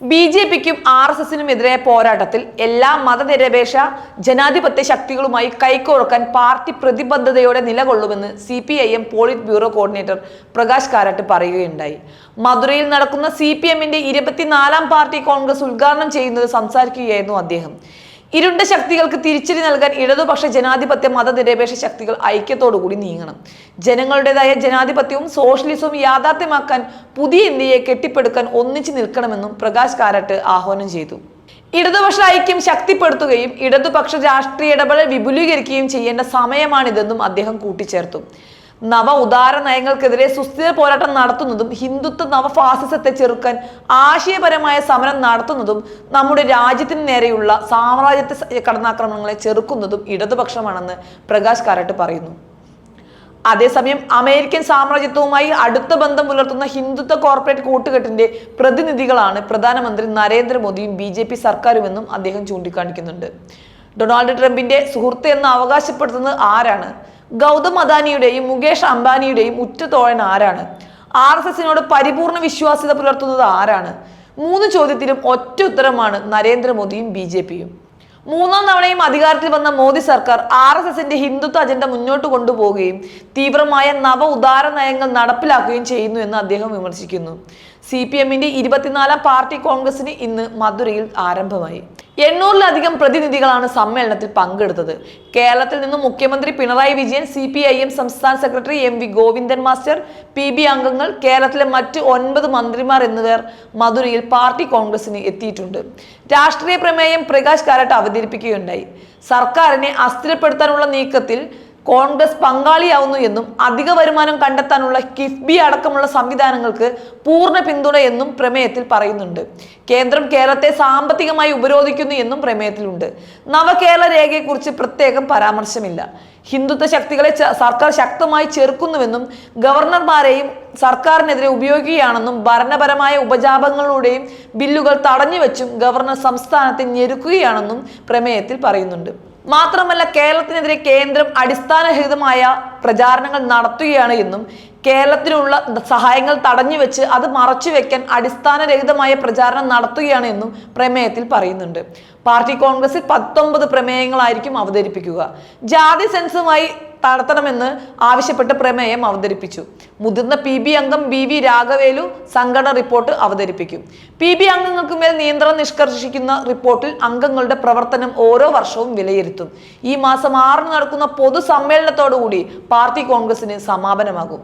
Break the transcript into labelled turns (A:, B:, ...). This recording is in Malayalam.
A: ബി ജെ പിക്കും ആർ എസ് എസിനും എതിരായ പോരാട്ടത്തിൽ എല്ലാ മതനിരപേക്ഷ ജനാധിപത്യ ശക്തികളുമായി കൈകോർക്കാൻ പാർട്ടി പ്രതിബദ്ധതയോടെ നിലകൊള്ളുമെന്ന് C P I M polit bureau coordinator Prakash Karat പറയുകയുണ്ടായി. മധുരയിൽ നടക്കുന്ന സി പി എമ്മിന്റെ ഇരുപത്തിനാലാം പാർട്ടി കോൺഗ്രസ് ഉദ്ഘാടനം ചെയ്യുന്നത് സംസാരിക്കുകയായിരുന്നു അദ്ദേഹം. ഇരുണ്ട ശക്തികൾക്ക് തിരിച്ചടി നൽകാൻ ഇടതുപക്ഷ ജനാധിപത്യ മതനിരപേക്ഷ ശക്തികൾ ഐക്യത്തോടുകൂടി നീങ്ങണം. ജനങ്ങളുടേതായ ജനാധിപത്യവും സോഷ്യലിസവും യാഥാർത്ഥ്യമാക്കാൻ പുതിയ ഇന്ത്യയെ കെട്ടിപ്പടുക്കാൻ ഒന്നിച്ചു നിൽക്കണമെന്നും പ്രകാശ് കാരാട്ട് ആഹ്വാനം ചെയ്തു. ഇടതുപക്ഷ ഐക്യം ശക്തിപ്പെടുത്തുകയും ഇടതുപക്ഷ രാഷ്ട്രീയ ഇടപെടൽ വിപുലീകരിക്കുകയും ചെയ്യേണ്ട സമയമാണിതെന്നും അദ്ദേഹം കൂട്ടിച്ചേർത്തു. നവ ഉദാര നയങ്ങൾക്കെതിരെ സുസ്ഥിര പോരാട്ടം നടത്തുന്നതും ഹിന്ദുത്വ നവഫാസിസത്തെ ചെറുക്കാൻ ആശയപരമായ സമരം നടത്തുന്നതും നമ്മുടെ രാജ്യത്തിന് നേരെയുള്ള സാമ്രാജ്യത്വ കടന്നാക്രമണങ്ങളെ ചെറുക്കുന്നതും ഇടതുപക്ഷമാണെന്ന് പ്രകാശ് കാരാട്ട് പറയുന്നു. അതേസമയം അമേരിക്കൻ സാമ്രാജ്യത്വവുമായി അടുത്ത ബന്ധം പുലർത്തുന്ന ഹിന്ദുത്വ കോർപ്പറേറ്റ് കൂട്ടുകെട്ടിന്റെ പ്രതിനിധികളാണ് പ്രധാനമന്ത്രി നരേന്ദ്രമോദിയും ബി ജെ പി സർക്കാരുമെന്നും അദ്ദേഹം ചൂണ്ടിക്കാണിക്കുന്നുണ്ട്. ഡൊണാൾഡ് ട്രംപിന്റെ സുഹൃത്ത് എന്ന് അവകാശപ്പെടുത്തുന്നത് ആരാണ്? ഗൗതം അദാനിയുടെയും മുകേഷ് അംബാനിയുടെയും ഉറ്റതോഴൻ ആരാണ്? ആർ എസ് എസിനോട് പരിപൂർണ വിശ്വാസ്യത പുലർത്തുന്നത് ആരാണ്? മൂന്ന് ചോദ്യത്തിലും ഒറ്റ ഉത്തരമാണ് നരേന്ദ്രമോദിയും ബി ജെ പിയും. മൂന്നാം തവണയും അധികാരത്തിൽ വന്ന മോദി സർക്കാർ ആർ എസ് എസിന്റെ ഹിന്ദുത്വ അജണ്ട മുന്നോട്ട് കൊണ്ടുപോവുകയും തീവ്രമായ നവ ഉദാര നയങ്ങൾ നടപ്പിലാക്കുകയും ചെയ്യുന്നു എന്ന് അദ്ദേഹം വിമർശിക്കുന്നു. സി പി എമ്മിന്റെ ഇരുപത്തിനാലാം പാർട്ടി കോൺഗ്രസിന് ഇന്ന് മധുരയിൽ ആരംഭമായി. എണ്ണൂറിലധികം പ്രതിനിധികളാണ് സമ്മേളനത്തിൽ പങ്കെടുത്തത്. കേരളത്തിൽ നിന്നും മുഖ്യമന്ത്രി Pinarayi Vijayan C P I M സംസ്ഥാന secretary M V Govindan master P B അംഗങ്ങൾ കേരളത്തിലെ മറ്റ് ഒൻപത് മന്ത്രിമാർ എന്നിവർ മധുരയിൽ പാർട്ടി കോൺഗ്രസിന് എത്തിയിട്ടുണ്ട്. രാഷ്ട്രീയ പ്രമേയം പ്രകാശ് കാരാട്ട് അവതരിപ്പിക്കുകയുണ്ടായി. സർക്കാരിനെ അസ്ഥിരപ്പെടുത്താനുള്ള നീക്കത്തിൽ കോൺഗ്രസ് പങ്കാളിയാവുന്നു എന്നും അധിക വരുമാനം കണ്ടെത്താനുള്ള കിഫ്ബി അടക്കമുള്ള സംവിധാനങ്ങൾക്ക് പൂർണ പിന്തുണ എന്നും പ്രമേയത്തിൽ പറയുന്നുണ്ട്. കേന്ദ്രം കേരളത്തെ സാമ്പത്തികമായി ഉപരോധിക്കുന്നു എന്നും പ്രമേയത്തിലുണ്ട്. നവകേരള രേഖയെക്കുറിച്ച് പ്രത്യേകം പരാമർശമില്ല. ഹിന്ദുത്വ ശക്തികളെ സർക്കാർ ശക്തമായി ചെറുക്കുന്നുവെന്നും ഗവർണർമാരെയും സർക്കാരിനെതിരെ ഉപയോഗിക്കുകയാണെന്നും ഭരണപരമായ ഉപജാപങ്ങളിലൂടെയും ബില്ലുകൾ തടഞ്ഞുവെച്ചും ഗവർണർ സംസ്ഥാനത്തെ ഞെരുക്കുകയാണെന്നും പ്രമേയത്തിൽ പറയുന്നുണ്ട്. മാത്രമല്ല കേരളത്തിനെതിരെ കേന്ദ്രം അടിസ്ഥാനരഹിതമായ പ്രചാരണങ്ങൾ നടത്തുകയാണ് എന്നും കേരളത്തിനുള്ള സഹായങ്ങൾ തടഞ്ഞുവെച്ച് അത് മറച്ചുവെക്കാൻ അടിസ്ഥാനരഹിതമായ പ്രചാരണം നടത്തുകയാണ് എന്നും പ്രമേയത്തിൽ പറയുന്നുണ്ട്. പാർട്ടി കോൺഗ്രസിൽ പത്തൊമ്പത് പ്രമേയങ്ങളായിരിക്കും അവതരിപ്പിക്കുക. ജാതി സെൻസുമായി നടത്തണമെന്ന് ആവശ്യപ്പെട്ട് പ്രമേയം അവതരിപ്പിച്ചു. മുതിർന്ന പി ബി അംഗം ബി വി രാഘവേലു സംഘടന റിപ്പോർട്ട് അവതരിപ്പിക്കും. പി ബി അംഗങ്ങൾക്ക് മേൽ നിയന്ത്രണം നിഷ്കർഷിക്കുന്ന റിപ്പോർട്ടിൽ അംഗങ്ങളുടെ പ്രവർത്തനം ഓരോ വർഷവും വിലയിരുത്തും. ഈ മാസം ആറിന് നടക്കുന്ന പൊതുസമ്മേളനത്തോടുകൂടി പാർട്ടി കോൺഗ്രസിന് സമാപനമാകും.